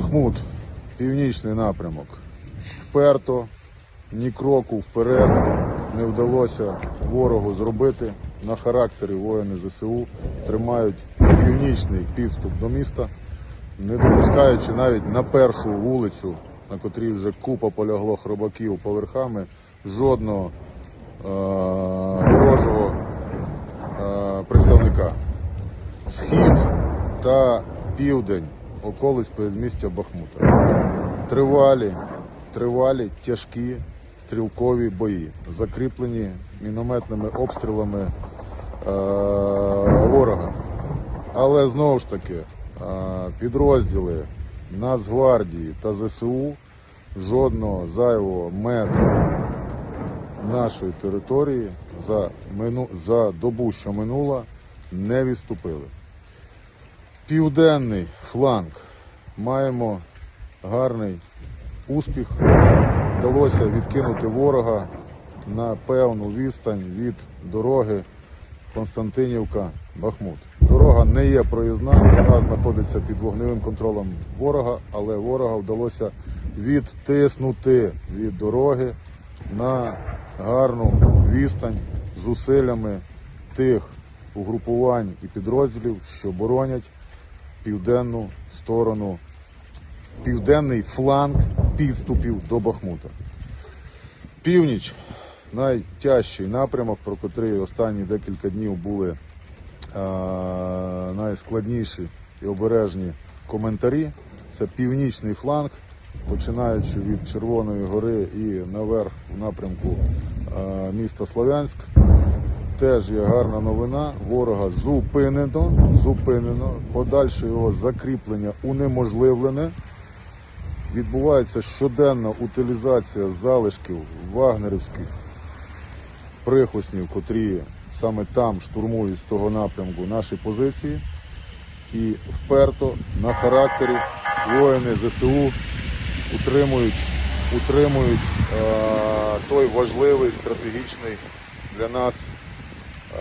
Бахмут, північний напрямок. Вперто, ні кроку вперед не вдалося ворогу зробити. На характері воїни ЗСУ тримають північний підступ до міста, не допускаючи навіть на першу вулицю, на котрій вже купа полягло хробаків поверхами, жодного е- ворожого е- представника. Схід та південь околиць передмістя Бахмута. Тривалі, тривалі тяжкі стрілкові бої, закріплені мінометними обстрілами е- ворога. Але знову ж таки, е- підрозділи Нацгвардії та ЗСУ жодного зайвого метра нашої території за, мину... за добу, що минула, не відступили. Південний фланг маємо гарний успіх. Вдалося відкинути ворога на певну відстань від дороги Константинівка-Бахмут. Дорога не є проїзна, вона знаходиться під вогневим контролем ворога, але ворога вдалося відтиснути від дороги на гарну відстань зусиллями тих угрупувань і підрозділів, що боронять південну сторону, південний фланг підступів до Бахмута. Північ найтяжчий напрямок, про котрий останні декілька днів були е, найскладніші і обережні коментарі. Це північний фланг, починаючи від Червоної гори і наверх в напрямку е, міста Слов'янськ. Теж є гарна новина. Ворога зупинено, зупинено. Подальше його закріплення унеможливлене. Відбувається щоденна утилізація залишків вагнерівських прихвостнів, котрі саме там штурмують з того напрямку наші позиції. І вперто на характері воїни ЗСУ утримують, утримують е, той важливий стратегічний для нас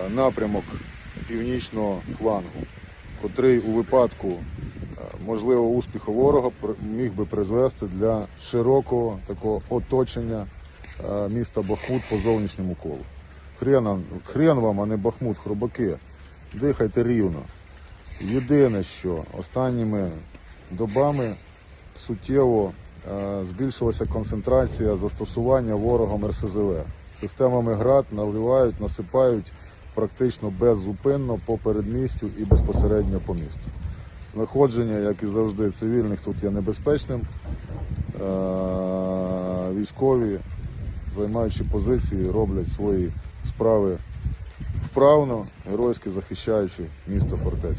напрямок північного флангу, котрий у випадку е, можливого успіху ворога міг би призвести для широкого такого оточення е, міста Бахмут по зовнішньому колу. Хрен, хрен вам, а не Бахмут, хробаки. Дихайте рівно. Єдине, що останніми добами суттєво е, збільшилася концентрація застосування ворогом РСЗВ. Системами ГРАД наливають, насипають практично беззупинно по передмістю і безпосередньо по місту. Знаходження, як і завжди, цивільних тут є небезпечним. Е, Військові, займаючи позиції, роблять свої справи вправно, геройськи захищаючи місто фортецю.